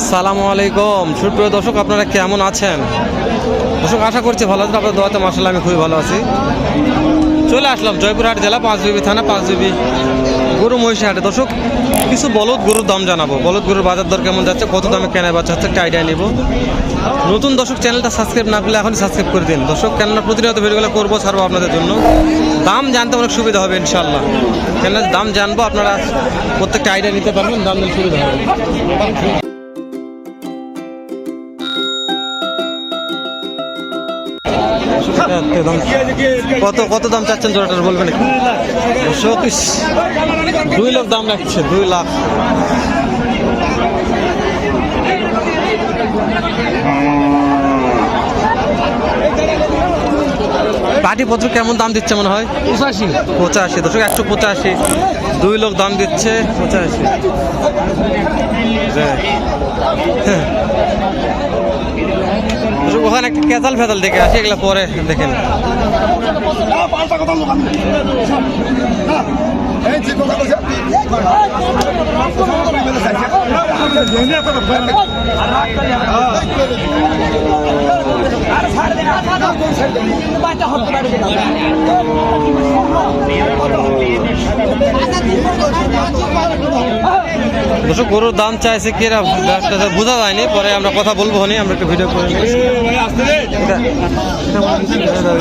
আসসালামু আলাইকুম। সুপ্রিয় দর্শক, আপনারা কেমন আছেন? দর্শক, আশা করছি ভালো আছেন। আপনার দোয়াতে মাসাল্লাহ আমি খুবই ভালো আছি। চলে আসলাম জয়পুরহাট জেলা পাঁচ বিবি থানা পাঁচ বিবি গরু মহিষী হাটে দর্শক, কিছু বলদ গরুর দাম জানাব। বলদ গরুর বাজার দর কেমন যাচ্ছে, কত দামে কেনা বাচ্চা হচ্ছে, একটা আইডিয়া নিব। নতুন দর্শক, চ্যানেলটা সাবস্ক্রাইব না করলে এখন সাবস্ক্রাইব করে দিন। দর্শক, কেননা প্রতিনিয়ত ভিডিওগুলো করব, ছাড়বো আপনাদের জন্য। দাম জানতে অনেক সুবিধা হবে ইনশাল্লাহ কেননা দাম জানব, আপনারা প্রত্যেকটা আইডিয়া নিতে পারবেন, দাম সুবিধা হবে। কত কত দাম চাচ্ছেন জোড়াটার বলবেন শোকিস দুই লাখ দাম রাখছে দুই লাখ। পাটিপত্র কেমন দাম দিচ্ছে মনে হয়? পঁচাশি। পঁচাশি দশক একশো পঁচাশি। দুই লোক দাম দিচ্ছে পঁচাশি। হ্যাঁ। ওখানে একটা কেতাল ফেতাল দেখে আসি এগুলো পরে দেখেন। দর্শক গরুর দাম চাইছে কি বোঝা যায়নি পরে আমরা কথা বলব নি আমরা একটু ভিডিও করে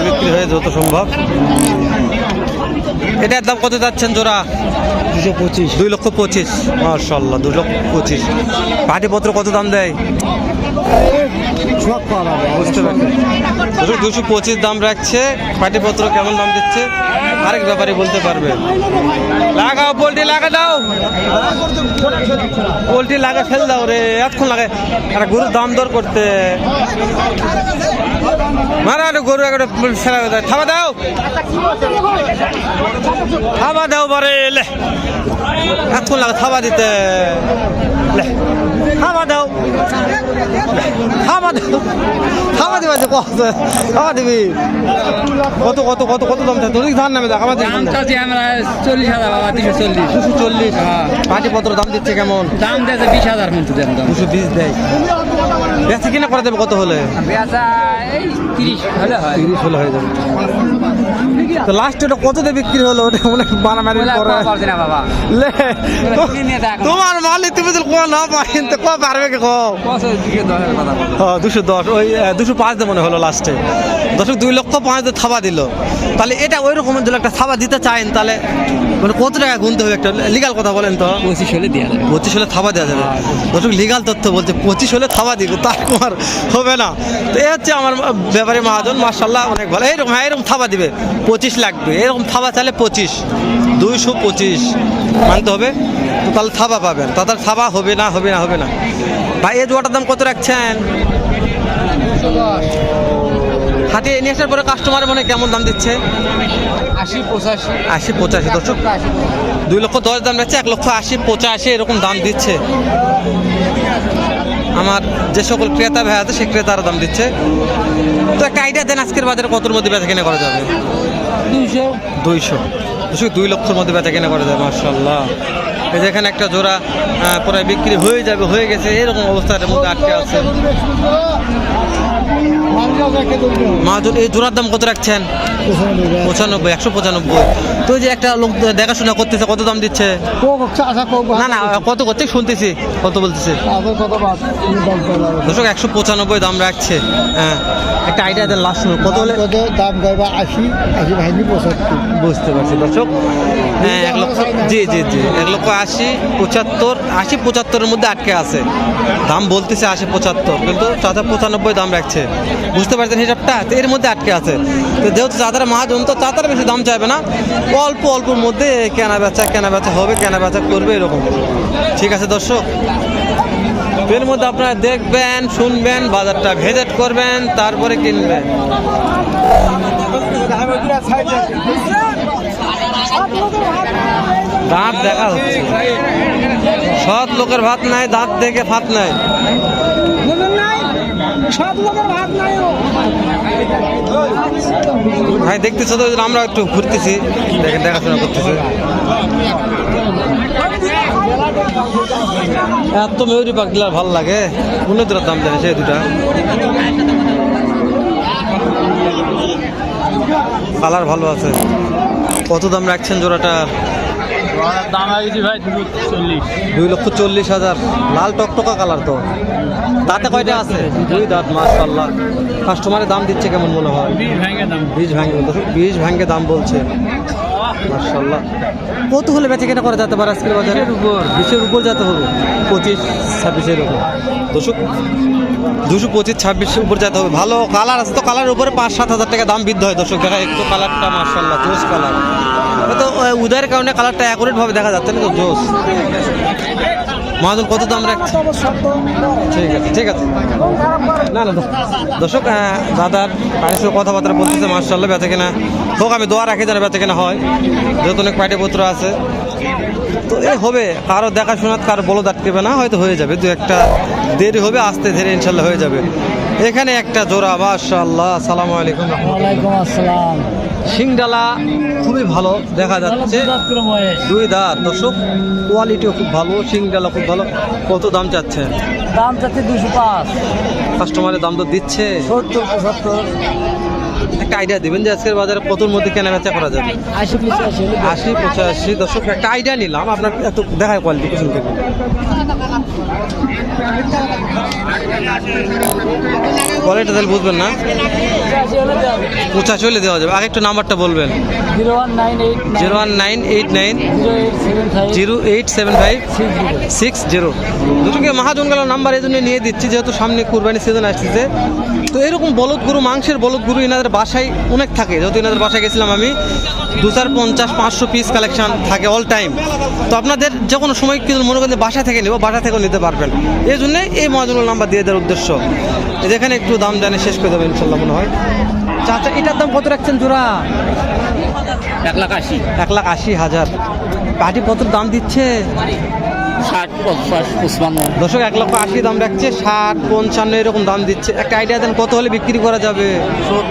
বিক্রি হয়ে যত সম্ভব। এটার দাম কত যাচ্ছেন জোড়া? দুশো পঁচিশ। দুই লক্ষ পঁচিশ। মার্শাল্লাহ দুই লক্ষ পঁচিশ। পাটিপত্র কত দাম দেয়? বুঝতে পারছি। দুশো পঁচিশ দাম রাখছে। পাটিপত্র কেমন দাম দিচ্ছে? আরেক ব্যাপারে বলতে পারবে। লাগাও, পোলট্রি লাগা দাও। পোলট্রি লাগা ফেল দাও রে, এতক্ষণ লাগে একটা গরুর দাম দর করতে। মারা একটা গরু একটা ফেলা দেয় থাবা দাও। থাবা দাও বারে লে। এতক্ষণ লাগে থাবা দিতে। লে। থাবা দাও। থাবা দাও। থাবা দিবা যে কত? থাবা দিবি। কত কত কত কত দাম থাকে তোর ধান নামে দেখ আমাদের দাম চাচ্ছি আমরা চল্লিশ হাজার বাবা দুশো চল্লিশ। দুশো চল্লিশ? হ্যাঁ। পাটিপত্র দাম দিচ্ছে কেমন? দাম দিয়েছে বিশ হাজার মতো দেন দাম। দুশো বিশ দেয়। বেচা কিনা করে দেবে কত হলে? তিরিশ হলে হয়। হয়ে যাবে। তো লাস্ট ওটা কত দিয়ে বিক্রি হলো? ওটা অনেক। তোমার মালিক তুমি যদি কোয়া না তো কোয়া পারবে কে হ্যাঁ দুশো দশ ওই দুশো পাঁচ দিয়ে মনে হলো লাস্টে দশক দুই লক্ষ পাঁচ দিয়ে থাবা দিল। তাহলে এটা ওই রকমের যদি একটা থাবা দিতে চাইন তাহলে মানে কত টাকা গুনতে হবে একটা? লিগাল কথা বলেন তো। পঁচিশ হলে দেওয়া যাবে। পঁচিশ হলে থাবা দেওয়া যাবে। দর্শক লিগাল তথ্য বলছে পঁচিশ হলে থাবা দিব। তোমার হবে না। তো এই হচ্ছে আমার ব্যাপারী মহাজন মার্শাল্লাহ অনেক ভালো। এইরকম হ্যাঁ এরকম থাবা দিবে। পঁচিশ লাগবে। এরকম থাবা চাইলে পঁচিশ। দুইশো পঁচিশ। মানতে হবে। তো তাহলে থাবা পাবেন। তাদের থাবা হবে না হবে না হবে না। ভাই এ জোয়াটার দাম কত রাখছেন? হাটে নিয়ে আসার পরে কাস্টমার মানে কেমন দাম দিচ্ছে? আশি পঁচাশি। আশি পঁচাশি দর্শক। দুই লক্ষ দশ দাম রাখছে এক লক্ষ আশি পঁচাশি এরকম দাম দিচ্ছে। আমার যে সকল ক্রেতা ভাই আছে সে ক্রেতার দাম দিচ্ছে। তো একটা আইডিয়া দেন আজকের বাজারে কতর মধ্যে বেচা কেনা করা যাবে? দুইশো। দুইশো। দুশো দুই লক্ষর মধ্যে বেচা কেনা করা যাবে মার্শাল্লাহ এই যেখানে একটা জোড়া প্রায় বিক্রি হয়ে যাবে হয়ে গেছে এরকম অবস্থার মধ্যে আটকে আছে। এই জোড়ার দাম কত রাখছেন? পঁচানব্বই, একশো পঁচানব্বই। তো যে একটা লোক দেখাশোনা করতেছে, কত দাম দিচ্ছে? কত শুনতেছি, কত বলতেছে? একশো পঁচানব্বই দাম রাখছে। হ্যাঁ একটা আইডিয়া লাস্ট হলে দাম আশি বুঝতে পারছি হ্যাঁ এক লক্ষ, জি জি জি, এক লক্ষ আশি, পঁচাত্তর, আশি পঁচাত্তরের মধ্যে আটকে আছে। দাম বলতেছে আশি পঁচাত্তর, কিন্তু চাচা পঁচানব্বই দাম রাখছে। বুঝতে পারছেন হিসাবটা? তো এর মধ্যে আটকে আছে। তো যেহেতু চাতারা মহাজন, তো চাতারা বেশি দাম চাইবে না। অল্প, অল্পর মধ্যে কেনা বেচা কেনা বেচা হবে, কেনা বেচা করবে এরকম। ঠিক আছে দর্শক? এর মধ্যে আপনারা দেখবেন, শুনবেন, বাজারটা ভেজেট করবেন, তারপরে কিনবেন। দাঁত দেখা হচ্ছে। সৎ লোকের ভাত নাই, দাঁত দেখে ভাত নাই। ভাই, দেখতেছো তো আমরা একটু ঘুরতেছি দেখে দেখাশোনা করতেছি। এত মেয়রি দিলে আর ভালো লাগে। দুটার দাম জানি সেই দুটা। কালার ভালো আছে। কত দাম রাখছেন জোড়াটার? দাম লাগিয়েছি ভাই দুশো চল্লিশ। দুই লক্ষ চল্লিশ হাজার। লাল টকটকা কালার তো। কয়টা আছে? দুই দাঁত মাশাল্লাহ কাস্টমারের দাম দিচ্ছে কেমন মনে হয়? বীজ ভাঙে দাম। বীজ ভাঙে বীজ দাম বলছে। মাশাল্লাহ কত হলে বেঁচে কেনা করা যেতে পারে আজকের বাজারে? উপর বিশের উপর যেতে হবে। পঁচিশ ছাব্বিশের উপর। দুশো দুশো পঁচিশ ছাব্বিশের উপর যেতে হবে। ভালো কালার আছে তো কালারের উপরে পাঁচ সাত হাজার টাকা দাম বৃদ্ধি হয়। দর্শক দেখা একটু কালারটা মার্শাল্লাহ জোস কালার। হয়তো উদয়ের কারণে কালারটা অ্যাকুরেট ভাবে দেখা যাচ্ছে না তো জোস। মহাজন কত দাম রাখছে ঠিক আছে ঠিক আছে। না না দর্শক আহ, দাদার বাড়ির সাথে কথাবার্তা বলতেছে মার্শাল্লাহ বেচে কেনা। হোক আমি দোয়া রাখি যেন বেচে কেনা হয়। যেহেতু অনেক পাঠিপত্র আছে। তো এই হবে কারও দেখাশোনা কারও বলো আটকেবে না হয়তো হয়ে যাবে। দু একটা দেরি হবে আস্তে ধীরে ইনশাল্লাহ হয়ে যাবে। এখানে একটা জোড়া মাশাল্লাহ সালাম আলাইকুম আসসালাম। সিংডালা খুবই ভালো দেখা যাচ্ছে। দুই দাঁত দর্শক কোয়ালিটিও খুব ভালো সিংডালা খুব ভালো। কত দাম চাচ্ছে? দাম চাচ্ছে দুশো পাঁচ। কাস্টমারের দাম তো দিচ্ছে। সত্তর পঁচাত্তর। একটা আইডিয়া দিবেন যে আজকের বাজারে কতর মধ্যে কেনা বেচা করা যাবে। আশি পঁচাশি আশি পঁচাশি দর্শক একটা আইডিয়া নিলাম। আপনার একটু দেখায় কোয়ালিটি কিছু থেকে কোয়ালিটি তাহলে বুঝবেন না। পঁচাশি হলে দেওয়া যাবে। আগে একটু নাম্বারটা বলবেন। Zero one nine eight nine. Zero eight seven five. Six zero. দুটোকে মহাজনগালা নাম্বার এই জন্য নিয়ে দিচ্ছি। যেহেতু সামনে কুরবানি সিজন আসতেছে। তো এরকম বলদ গরু মাংসের বলদ গরু এনাদের বাসায় অনেক থাকে। যেহেতু এনাদের বাসায় গেছিলাম আমি দু চার পঞ্চাশ পাঁচশো পিস কালেকশন থাকে অল টাইম তো আপনাদের যে কোনো সময় কিন্তু মনে করেন বাসা থেকে নেব বাসা থেকেও নিতে পারবেন। এই জন্য এই মহাজনুল নাম্বার দিয়ে দেওয়ার উদ্দেশ্য। যেখানে একটু দাম জানে শেষ করে দেবেন ইনশাল্লাহ মনে হয়। চাচা এটার দাম কত রাখছেন জোড়া? এক লাখ আশি। এক লাখ আশি হাজার। পাটিপত্র দাম দিচ্ছে? ষাট পঞ্চাশ পঁচপান্ন। দর্শক এক লক্ষ আশি দাম রাখছে ষাট পঞ্চান্ন এরকম দাম দিচ্ছে। একটা আইডিয়া দেন কত হলে বিক্রি করা যাবে? দর্শক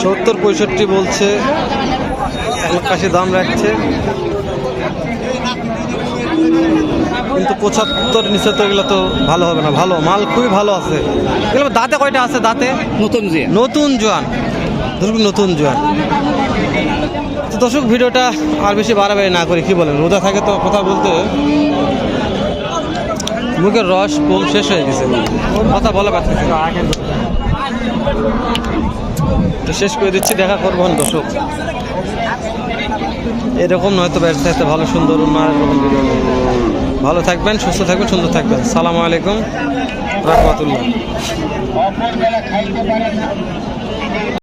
সত্তর পঁয়ষট্টি বলছে লক্ষ দাম রাখছে। কিন্তু পঁচাত্তর নিচে তো এগুলো তো ভালো হবে না ভালো মাল খুবই ভালো আছে। এগুলো দাঁতে কয়টা আছে দাঁতে? নতুন যে নতুন জোয়ান। দর্শক নতুন জোয়ান। তো দর্শক ভিডিওটা আর বেশি বাড়াবাড়ি না করি কি বলেন? রোদা থাকে তো কথা বলতে। মুখের রস কম শেষ হয়ে গেছে। কথা বলা না। তো শেষ করে দিচ্ছি, দেখা করব দর্শক। এরকম নয়তো ব্যবসাতে ভালো সুন্দর ভালো থাকবেন, সুস্থ থাকবেন, সুন্দর থাকবেন। সালামু আলাইকুম, রহমতুল্লাহ।